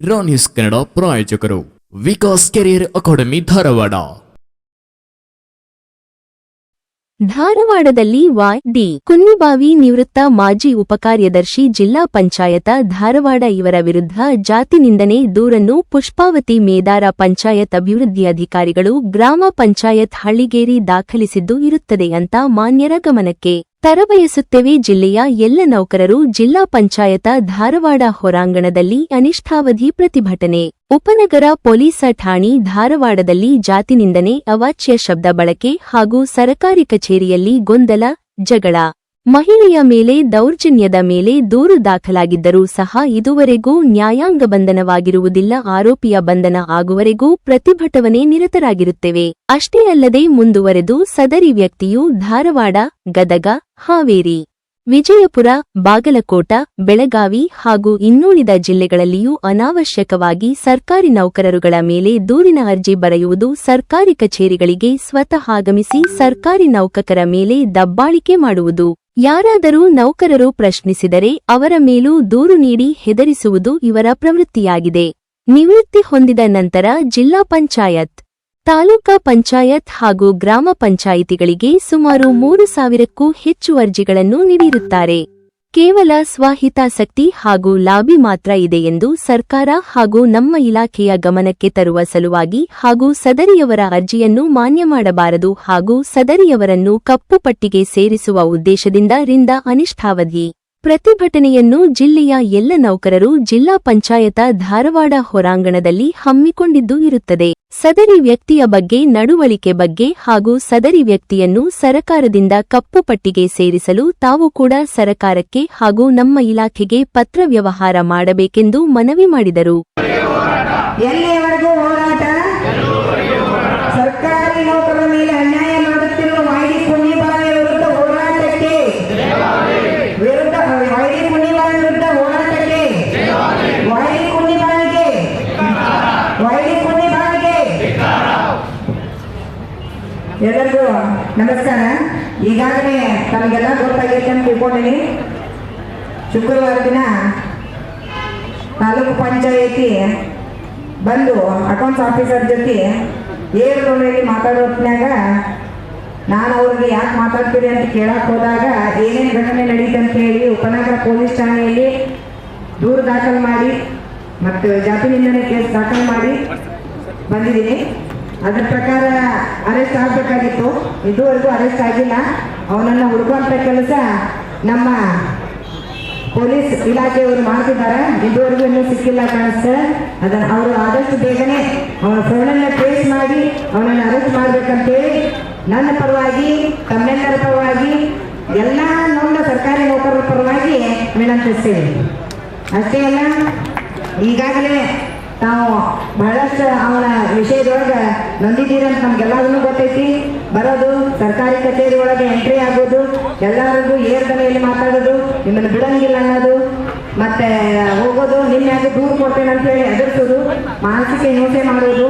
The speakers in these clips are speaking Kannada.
ರಾ ನ್ಯೂಸ್ ಕನ್ನಡ ಪ್ರಾಯೋಜಕರು ವಿಕಾಸ್ ಕೆರಿಯರ್ ಅಕಾಡೆಮಿ ಧಾರವಾಡ. ಧಾರವಾಡದಲ್ಲಿ ವಾಯ್ ಡಿ ಕುನ್ನಿಬಾವಿ ನಿವೃತ್ತ ಮಾಜಿ ಉಪಕಾರ್ಯದರ್ಶಿ ಜಿಲ್ಲಾ ಪಂಚಾಯತ ಧಾರವಾಡ ಇವರ ವಿರುದ್ಧ ಜಾತಿ ನಿಂದನೆ, ದೂರನ್ನು ಪುಷ್ಪಾವತಿ ಮೇದಾರ ಪಂಚಾಯತ್ ಅಭಿವೃದ್ಧಿ ಅಧಿಕಾರಿಗಳು ಗ್ರಾಮ ಪಂಚಾಯತ್ ಹಳ್ಳಿಗೇರಿ ದಾಖಲಿಸಿದ್ದು ಇರುತ್ತದೆ ಅಂತ ಮಾನ್ಯರ ಗಮನಕ್ಕೆ. ತರಬಯಸುತ್ತೇವೆ ಜಿಲ್ಲೆಯ ಎಲ್ಲ ನೌಕರರು ಜಿಲ್ಲಾ ಪಂಚಾಯತ ಧಾರವಾಡ ಹೊರಾಂಗಣದಲ್ಲಿ ಅನಿಷ್ಠಾವಧಿ ಪ್ರತಿಭಟನೆ. ಉಪನಗರ ಪೊಲೀಸ ಠಾಣೆ ಧಾರವಾಡದಲ್ಲಿ ಜಾತಿನಿಂದನೆ ಅವಾಚ್ಯ ಶಬ್ದ ಬಳಕೆ ಹಾಗೂ ಸರಕಾರಿ ಕಚೇರಿಯಲ್ಲಿ ಗೊಂದಲ, ಜಗಳ. ಮಹಿಳೆಯ ಮೇಲೆ, ದೌರ್ಜನ್ಯದ ಮೇಲೆ ದೂರು ದಾಖಲಾಗಿದ್ದರೂ ಸಹ ಇದುವರೆಗೂ ನ್ಯಾಯಾಂಗ ಬಂಧನವಾಗಿರುವುದಿಲ್ಲ. ಆರೋಪಿಯ ಬಂಧನ ಆಗುವರೆಗೂ ಪ್ರತಿಭಟನೆ ನಿರತರಾಗಿರುತ್ತೇವೆ. ಅಷ್ಟೇ ಅಲ್ಲದೆ ಮುಂದುವರೆದು ಸದರಿ ವ್ಯಕ್ತಿಯು ಧಾರವಾಡ, ಗದಗ, ಹಾವೇರಿ, ವಿಜಯಪುರ, ಬಾಗಲಕೋಟ, ಬೆಳಗಾವಿ ಹಾಗೂ ಇನ್ನುಳಿದ ಜಿಲ್ಲೆಗಳಲ್ಲಿಯೂ ಅನಾವಶ್ಯಕವಾಗಿ ಸರ್ಕಾರಿ ನೌಕರರುಗಳ ಮೇಲೆ ದೂರಿನ ಅರ್ಜಿ ಬರೆಯುವುದು ಸರ್ಕಾರಿ ಕಚೇರಿಗಳಿಗೆ ಸ್ವತಃ ಆಗಮಿಸಿ ಸರ್ಕಾರಿ ನೌಕಕರ ಮೇಲೆ ದಬ್ಬಾಳಿಕೆ ಮಾಡುವುದು. ಯಾರಾದರೂ ನೌಕರರು ಪ್ರಶ್ನಿಸಿದರೆ ಅವರ ಮೇಲೂ ದೂರು ನೀಡಿ ಹೆದರಿಸುವುದು ಇವರ ಪ್ರವೃತ್ತಿಯಾಗಿದೆ. ನಿವೃತ್ತಿ ಹೊಂದಿದ ನಂತರ ಜಿಲ್ಲಾ ಪಂಚಾಯತ್, ತಾಲೂಕಾ ಪಂಚಾಯತ್ ಹಾಗೂ ಗ್ರಾಮ ಪಂಚಾಯಿತಿಗಳಿಗೆ ಸುಮಾರು ಮೂರು ಸಾವಿರಕ್ಕೂ ಹೆಚ್ಚು ಅರ್ಜಿಗಳನ್ನು ನೀಡಿರುತ್ತಾರೆ. ಕೇವಲ ಸ್ವಹಿತಾಸಕ್ತಿ ಹಾಗೂ ಲಾಬಿ ಮಾತ್ರ ಇದೆ ಎಂದು ಸರ್ಕಾರ ಹಾಗೂ ನಮ್ಮ ಇಲಾಖೆಯ ಗಮನಕ್ಕೆ ತರುವ ಸಲುವಾಗಿ ಹಾಗೂ ಸದರಿಯವರ ಅರ್ಜಿಯನ್ನು ಮಾನ್ಯ ಮಾಡಬಾರದು ಹಾಗೂ ಸದರಿಯವರನ್ನು ಕಪ್ಪು ಪಟ್ಟಿಗೆ ಸೇರಿಸುವ ಉದ್ದೇಶದಿಂದ ರಿಂದ ಅನಿಷ್ಠಾವಧಿ. ಪ್ರತಿಭಟನೆಯನ್ನು ಜಿಲ್ಲೆಯ ಎಲ್ಲ ನೌಕರರು ಜಿಲ್ಲಾ ಪಂಚಾಯತ ಧಾರವಾಡ ಹೊರಾಂಗಣದಲ್ಲಿ ಹಮ್ಮಿಕೊಂಡಿದ್ದು ಇರುತ್ತದೆ. ಸದರಿ ವ್ಯಕ್ತಿಯ ಬಗ್ಗೆ, ನಡವಳಿಕೆ ಬಗ್ಗೆ ಹಾಗೂ ಸದರಿ ವ್ಯಕ್ತಿಯನ್ನು ಸರಕಾರದಿಂದ ಕಪ್ಪು ಪಟ್ಟಿಗೆ ಸೇರಿಸಲು ತಾವು ಕೂಡ ಸರಕಾರಕ್ಕೆ ಹಾಗೂ ನಮ್ಮ ಇಲಾಖೆಗೆ ಪತ್ರ ವ್ಯವಹಾರ ಮಾಡಬೇಕೆಂದು ಮನವಿ ಮಾಡಿದರು. ಸರ್ಕಾರಿ ನೌಕರರ ಮೇಲೆ ನಮಸ್ಕಾರ. ಈಗಾಗಲೇ ತಮಗೆಲ್ಲ ಗೊತ್ತಾಗೈತೆ ಅಂತ ತಿಳ್ಕೊಂಡಿನಿ ಶುಕ್ರವಾರ ದಿನ ತಾಲೂಕು ಪಂಚಾಯಿತಿ ಬಂದು ಅಕೌಂಟ್ಸ್ ಆಫೀಸರ್ ಜೊತೆ ಏರ್ ರೋಡಲ್ಲಿ ಮಾತಾಡೋ ಹೊತ್ತಿನಾಗ ನಾನು ಅವ್ರಿಗೆ ಯಾಕೆ ಮಾತಾಡ್ತೀರಿ ಅಂತ ಕೇಳಕ್ಕೆ ಹೋದಾಗ ಏನೇನು ಘಟನೆ ನಡೀತೆ ಅಂತ ಹೇಳಿ ಉಪನಗರ ಪೊಲೀಸ್ ಠಾಣೆಯಲ್ಲಿ ದೂರು ದಾಖಲು ಮಾಡಿ ಮತ್ತು ಜಾತಿ ನಿಂದನೆ ಕೇಸ್ ದಾಖಲು ಮಾಡಿ ಬಂದಿದ್ದೀನಿ. ಅದ್ರ ಪ್ರಕಾರ ಅರೆಸ್ಟ್ ಆಗಬೇಕಾಗಿತ್ತು. ಇದುವರೆಗೂ ಅರೆಸ್ಟ್ ಆಗಿಲ್ಲ. ಅವನನ್ನು ಹುಡುಕುವಂಥ ಕೆಲಸ ನಮ್ಮ ಪೊಲೀಸ್ ಇಲಾಖೆಯವರು ಮಾಡ್ತಿದ್ದಾರೆ. ಇದುವರೆಗೂ ಇನ್ನೂ ಸಿಕ್ಕಿಲ್ಲ ಕಾಣಿಸ್ತಾರೆ ಅದನ್ನು ಅವರು ಆದಷ್ಟು ಬೇಗನೆ ಅವನ ಫೋನನ್ನು ಟ್ರೇಸ್ ಮಾಡಿ ಅವನನ್ನು ಅರೆಸ್ಟ್ ಮಾಡ್ಬೇಕಂತೇಳಿ ನನ್ನ ಪರವಾಗಿ, ತಮ್ಮೆಲ್ಲರ ಪರವಾಗಿ, ಎಲ್ಲ ನಮ್ಮ ಸರ್ಕಾರಿ ನೌಕರರ ಪರವಾಗಿ ವಿನಂತಿಸ್ತೇವೆ ಅಷ್ಟೇ ಅಲ್ಲ, ಈಗಾಗಲೇ ನಾವು ಬಹಳಷ್ಟು ಅವನ ವಿಷಯದೊಳಗೆ ನೊಂದಿದ್ದೀರಂತ ನಮ್ಗೆಲ್ಲದನ್ನು ಗೊತ್ತೈತಿ. ಬರೋದು ಸರ್ಕಾರಿ ಕಚೇರಿ ಒಳಗೆ ಎಂಟ್ರಿ ಆಗೋದು. ಎಲ್ಲರಿಗೂ ಏರ್ದನೆಯಲ್ಲಿ ಮಾತಾಡೋದು, ನಿಮ್ಮನ್ನು ಬಿಡಂಗಿಲ್ಲ ಅನ್ನೋದು. ಮತ್ತೆ, ಹೋಗೋದು, ನಿನ್ನೆ ದೂರು ಕೊಡ್ತೇನೆ ಅಂತ ಹೇಳಿ ಎದುರಿಸೋದು ಮಾನಸಿಕ ಹಿಂಸೆ ಮಾಡೋದು.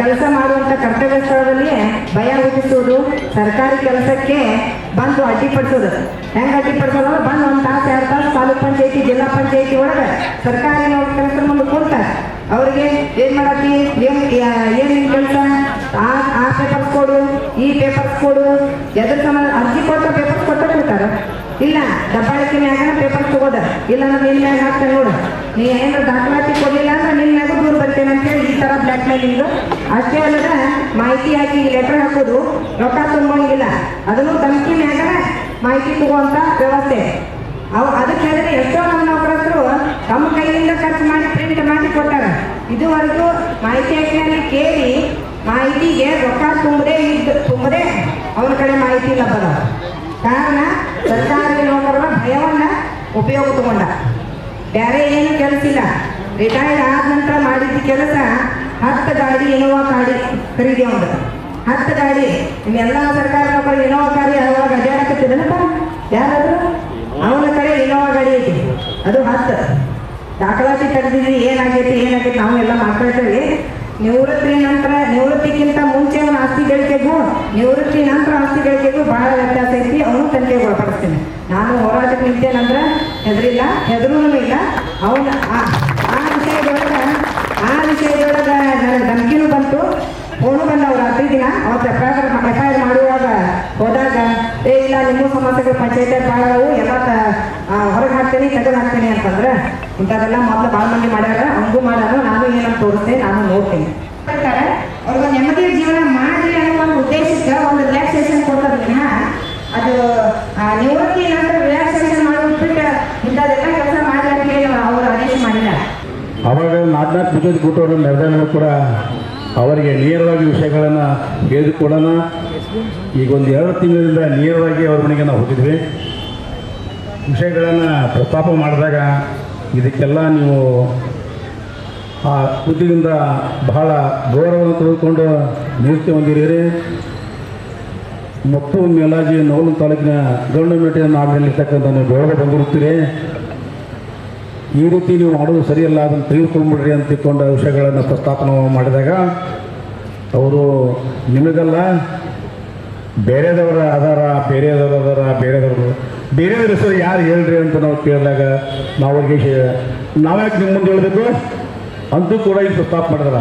ಕೆಲಸ ಮಾಡುವಂತ ಕರ್ತವ್ಯ ಸ್ಥಳದಲ್ಲಿ ಭಯ ಹುಟ್ಟಿಸೋದು. ಸರ್ಕಾರಿ ಕೆಲಸಕ್ಕೆ ಬಂದು ಅಡ್ಡಿಪಡಿಸೋದು ಹೆಂಗ್ ಅಡ್ಡಿಪಡಿಸೋದು ಬಂದು ಒಂದು ತಾಸು, ಎರಡು ತಾಸು ತಾಲೂಕ್ ಪಂಚಾಯತಿ, ಜಿಲ್ಲಾ ಪಂಚಾಯತಿ ಒಳಗೆ ಸರ್ಕಾರಿ ಕೆಲಸ ಮುಂದೆ ಕುಂತಾರೆ ಅವ್ರಿಗೆ ಏನ್ ಮಾಡತ್ತಿ ಏನ್ ಏನ್ ನಿನ್ ಕೆಲಸ ಆ ಆ ಪೇಪರ್ಸ್ ಕೊಡು ಈ ಕೊಡು. ಎದ್ರ ಸಂಬಂಧ ಅರ್ಜಿ ಕೊಟ್ಟ ಪೇಪರ್ಸ್ ಕೊಡ್ತಾ ಬಿಡ್ತಾರ ಇಲ್ಲ, ದಬ್ಬಾಳಿಕೆ ಮ್ಯಾಗ ಪೇಪರ್ ತಗೋದ. ಇಲ್ಲ ನಾನು ನಿನ್ ಮ್ಯಾಗ ಹಾಕ್ತೇನೆ ನೋಡು. ನೀ ಏನಾರ ದಾಖಲಾತಿ ಕೊಡಲಿಲ್ಲ ಅಂದ್ರೆ ನಿನ್ ಮ್ಯಾಗ ದೂರ ಬರ್ತೇನೆ ಅಂತ ಹೇಳಿ ಈ ತರ ಬ್ಲ್ಯಾಕ್ ಮೇಲಿಂಗ್ ಅಷ್ಟೇ ಅಲ್ಲದ ಮಾಹಿತಿ ಹಾಕಿ ಲೆಟರ್ ಹಾಕೋದು ರೊಕ್ಕ ತುಂಬಂಗಿಲ್ಲ. ಅದನ್ನು ಧಮಕಿ ಮ್ಯಾಗ ಮಾಹಿತಿ ತಗೋಂತ ವ್ಯವಸ್ಥೆ. ಅವು ಅದಕ್ಕೆ ಹೇಳಿದ್ರೆ ಎಷ್ಟೋ ನಮ್ಮ ನೌಕರರು ತಮ್ಮ ಕೈಯಿಂದ ಖರ್ಚು ಮಾಡಿ ಪ್ರಿಂಟ್ ಮಾಡಿ ಕೊಟ್ಟಾರ. ಇದುವರೆಗೂ ಮಾಹಿತಿ ಕೇಳಿ ಮಾಹಿತಿಗೆ ರೊಕ್ಕ ತುಂಬದೇ ಇದ್ದು ತುಂಬದೆ ಅವನ ಕಡೆ ಮಾಹಿತಿ ಇಲ್ಲ ಬರ ಕಾರಣ ಸರ್ಕಾರಿ ನೌಕರರ ಭಯವನ್ನ ಉಪಯೋಗ ತಗೊಂಡ. ಬೇರೆ ಏನು ಕೆಲಸ ಇಲ್ಲ. ರಿಟೈರ್ಡ್ ಆದ ನಂತರ ಮಾಡಿದ ಕೆಲಸ ಹತ್ತು ಗಾಡಿ ಇನೋವಾ ಗಾಡಿ ಖರೀದಿ ಒಂದು ಹತ್ತು ಗಾಡಿ ನಿಮ್ಮೆಲ್ಲ ಸರ್ಕಾರ ನೌಕರ ಇನೋವಾ ಗಾಡಿ ಅವಾಗ ಅಡ್ಡಾಡಕತ್ತಿದನಪ್ಪ ಯಾರಾದ್ರು? ಅವನ ಕಡೆ ಇನೋವಾ ಗಾಡಿ ಐತಿ. ಅದು ಹತ್ತು. ದಾಖಲಾತಿ ತೆಗೆದಿದ್ವಿ, ಏನಾಗೈತಿ ಏನಾಗೈತಿ ನಾವು ಎಲ್ಲ ಮಾತಾಡ್ತೇವೆ. ನಿವೃತ್ತಿ ನಂತರ ನಿವೃತ್ತಿಗಿಂತ ಮುಂಚೆ ಅವನ ಆಸ್ತಿ ಗಳಿಕೆಗೂ ನಿವೃತ್ತಿ ನಂತರ ಆಸ್ತಿ ಗಳಿಕೆಗೂ ಬಹಳ ವ್ಯತ್ಯಾಸ ಐತಿ, ಅವನು ತನಿಖೆಗೆ ಒಳಪಡಿಸ್ತೀನಿ. ನಾನು ಹೋರಾಟಕ್ಕೆ ನಿಂತೇನಂದ್ರೆ ಹೆದರಿಲ್ಲ ಹೆದರೂ ಇಲ್ಲ. ಅವನ ಆ ವಿಷಯದೊಳಗೆ ಆ ವಿಷಯದೊಳಗೆ ನನಗೆ ಧಮಕಿನೂ ಬಂತು, ಫೋನು ಬಂದವು ರಾತ್ರಿ ದಿನ. ಅವತ್ತು F I R F I R ಮಾಡುವಾಗ ಹೋದಾಗ, ಏ, ಇಲ್ಲ, ನಿಮ್ಮ ಸಮಸ್ಯೆಗಳು ಪಂಚಾಯತ್ ಭಾಳವು ಎಲ್ಲ ಹೊರಗೆ ಹಾಕ್ತೇನೆ, ತೆಗೆದು ಹಾಕ್ತೇನೆ ಅಂತಂದ್ರೆ ಇಂಥದ್ದೆಲ್ಲ ಮೊದಲು ಭಾಳ ಮಂದಿ ಮಾಡ್ಯಾರ. ಹಂಗೂ ಮಾಡಾರ ನಾನು ಏನಂತ ತೋರಿಸ್ತೆ ನಾನು ನೋಡ್ತೀನಿ. ಅವ್ರಿಗೆ ನೆಮ್ಮದಿ ಜೀವನ ಮಾಡಲಿ ಅನ್ನೋ ಒಂದು ಉದ್ದೇಶಕ್ಕೆ ಒಂದು ರಿಲ್ಯಾಕ್ಸೇಷನ್ ಕೊಡ್ತಾರೆ ಅದು ನಿವೃತ್ತಿ ನಂತರ ರಿಲ್ಯಾಕ್ಸೇಷನ್ ಮಾಡಿಬಿಟ್ಟು ಬಿಟ್ಟು ಇಂಥದ್ದೆಲ್ಲ ಕೆಲಸ ಮಾಡಲಿ ಅವರು ಆದೇಶ ಮಾಡಿಲ್ಲ ಅವಾಗ ನಾಲ್ಕು ನಾಲ್ಕು ಪೂಜೆ ನಿರ್ಧಾರಗಳು ಕೂಡ ಅವರಿಗೆ ನೇರವಾಗಿ ವಿಷಯಗಳನ್ನು ಹೇಳಿಕೊಡೋಣ ಈಗ ಒಂದು ಎರಡು ತಿಂಗಳಿಂದ ನೇರವಾಗಿ ಅವ್ರ ಮನೆಗೆ ನಾವು ಹೋಗಿದ್ವಿ. ವಿಷಯಗಳನ್ನು ಪ್ರಸ್ತಾಪ ಮಾಡಿದಾಗ ಇದಕ್ಕೆಲ್ಲ ನೀವು ಆ ಹುದ್ದೆಯಿಂದ ಬಹಳ ಗೌರವವನ್ನು ತೆಗೆದುಕೊಂಡು ನಿಯುಕ್ತಿ ಹೊಂದಿರಿ ಮತ್ತು ಮೇಲಾಜಿ ನವಲು ತಾಲೂಕಿನ ಗೌರ್ಮೆಂಟ್ ನಾಡಿನಲ್ಲಿರ್ತಕ್ಕಂಥ ನೀವು ಗೌರವ ಬಂದಿರುತ್ತೀರಿ. ಈ ರೀತಿ ನೀವು ಮಾಡೋದು ಸರಿಯಲ್ಲ, ಅದನ್ನು ತೆಗೆದುಕೊಂಡ್ಬಿಡ್ರಿ ಅಂತ ತಿಳ್ಕೊಂಡ ವಿಷಯಗಳನ್ನು ಪ್ರಸ್ತಾಪನ ಮಾಡಿದಾಗ, ಅವರು ನಿಮಗಲ್ಲ ಬೇರೆದವರ ಅದಾರ, ಬೇರೆದವರು ಅದಾರ, ಬೇರೆದವರು. ಬೇರೆದವ್ರ ಹೆಸರು ಯಾರು ಹೇಳ್ರಿ ಅಂತ ನಾವು ಕೇಳಿದಾಗ ನಾವು ಅವ್ರಿಗೆ ನಾವ್ಯಾಕೆ ನಿಮ್ಮ ಮುಂದೆ ಹೇಳಬೇಕು? ಅಂತೂ ಕೂಡ ಈಗ ಸ್ಟಾಪ್ ಮಾಡಿದ್ರ.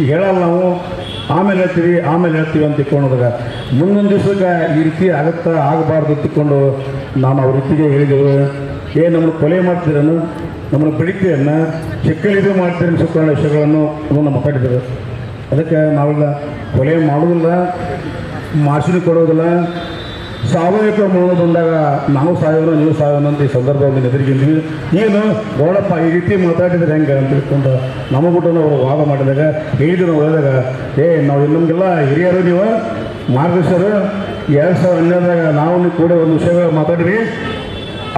ಈಗ ಹೇಳಲ್ಲ ನಾವು, ಆಮೇಲೆ ಹೇಳ್ತೀವಿ ಆಮೇಲೆ ಹೇಳ್ತೀವಿ ಅಂತ ತಿಳ್ಕೊಂಡಾಗ ಮುಂದೊಂದು ದಿವಸಕ್ಕೆ ಈ ರೀತಿ ಆಗುತ್ತಾ, ಆಗಬಾರ್ದು ತಿಳ್ಕೊಂಡು ನಾನು ಅವ್ರ ರೀತಿಗೆ ಹೇಳಿದೆವು ಏ, ನಮ್ಮನ್ನು ಕೊಲೆ ಮಾಡ್ತೀರನ್ನು ನಮ್ಮನ್ನು ಬಿಡಿತೀರನ್ನ ಚಿಕ್ಕಲಿದು ಮಾಡ್ತೀರ ಸುಕ್ಕಣ ವಿಷಯಗಳನ್ನು ನಮ್ಮ ಮಾತಾಡಿದರು ಅದಕ್ಕೆ ನಾವೆಲ್ಲ ಕೊಲೆ ಮಾಡೋದಿಲ್ಲ ಮಾಸಿನ ಕೊಡೋದಿಲ್ಲ ಸಾವಯವ ಮೂಲ ಬಂದಾಗ ನಾವು ಸಾಯೋಣ, ನೀವು ಸಾಯೋಣ ಅಂತ ಈ ಸಂದರ್ಭದಲ್ಲಿ ಎದುರಿಗಿದ್ವಿ ಏನು ಗೌಡಪ್ಪ, ಈ ರೀತಿ ಮಾತಾಡಿದ್ರೆ ಹೆಂಗೆ ಅಂತ ತಿಳ್ಕೊಂಡು ಬಿಟ್ಟು ಅವರು ವಾದ ಮಾಡಿದಾಗ ಹೇಳಿದ್ರು ದಿನ ಹೇಳಿದಾಗ ಏ, ನಾವು ನಮಗೆಲ್ಲ ಹಿರಿಯರು ನೀವು ಮಾರ್ಗದರ್ಶರು ಎರಡು ಸಾವಿರದ ಹನ್ನೆರಡರಾಗ ನಾವು ಕೂಡ ಒಂದು ವಿಷಯ ಮಾತಾಡಿರಿ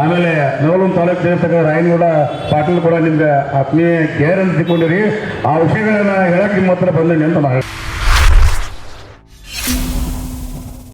ಆಮೇಲೆ ನವಲೂರು ತಾಲೂಕು ಸೇರ್ತಕ್ಕ ರಾಯನಗೌಡ ಪಾಟೀಲ್ ಕೂಡ ನಿಮ್ಗೆ ಆತ್ಮೀಯ ಕೇರ್ ಅಂತ ತಿಳ್ಕೊಂಡಿರಿ ಆ ವಿಷಯಗಳನ್ನ ಹೇಳಕ್ಕೆ ನಿಮ್ಮ ಹತ್ರ ಬಂದೇನೆ ಅಂತ ನಾನು.